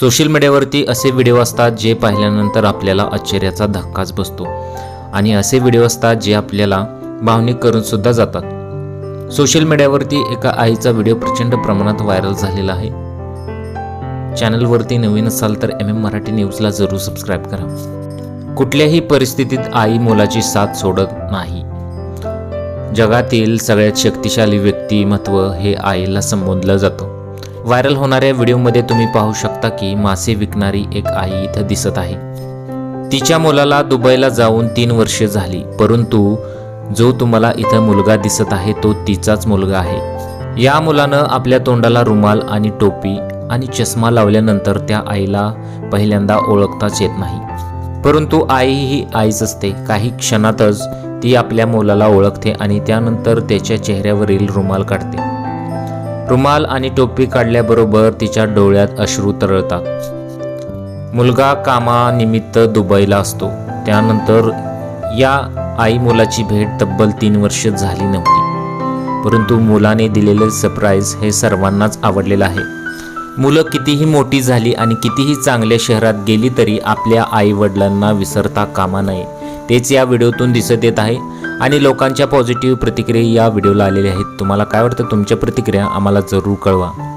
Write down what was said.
Social मीडियावरती असे video असतात जे पाहिल्यानंतर आपल्याला आश्चर्याचा धक्काच बसतो. आणि असे व्हिडिओ असतात जे आपल्याला भावनिक करून सुद्धा जातात. सोशल मीडियावरती एका आईचा व्हिडिओ प्रचंड प्रमाणात व्हायरल झालेला आहे. चॅनलवरती नवीन असाल तर एम एम मराठी न्यूजला जरूर सबस्क्राईब करा. कुठल्याही परिस्थितीत आई मुलाची साथ सोडत नाही. जगातील सगळ्यात शक्तिशाली व्यक्तिमत्व हे आईला संबोधलं जातं. व्हायरल होणाऱ्या व्हिडिओमध्ये तुम्ही पाहू शकता की मासे विकणारी एक आई इथं दिसत आहे. तिच्या मुलाला दुबईला जाऊन तीन वर्षे झाली परंतु जो तुम्हाला इथं मुलगा दिसत आहे तो तिचाच मुलगा आहे. या मुलानं आपल्या तोंडाला रुमाल आणि टोपी आणि चष्मा लावल्यानंतर त्या आईला पहिल्यांदा ओळखताच येत नाही. परंतु आई ही आईच असते. काही क्षणातच ती आपल्या मुलाला ओळखते आणि त्यानंतर त्याच्या चेहऱ्यावरील रुमाल काढते. रुमाल आणि टोपी काढल्याबरोबर तिच्या डोळ्यात अश्रू तरळतात. मुलगा कामानिमित्त दुबईला असतो. त्यानंतर या आई मुलाची भेट तब्बल तीन वर्ष झाली नव्हती. परंतु मुलाने दिलेले सरप्राईज हे सर्वांनाच आवडलेलं आहे. मुलं कितीही मोठी झाली आणि कितीही चांगल्या शहरात गेली तरी आपल्या आई वडिलांना विसरता कामा नये. तेच या व्हिडिओतून दिसत येत आहे. आणि लोकांच्या पॉझिटिव्ह प्रतिक्रिया या व्हिडिओला आलेल्या आहेत. तुम्हाला काय वाटतं? तुमच्या प्रतिक्रिया आम्हाला जरूर कळवा.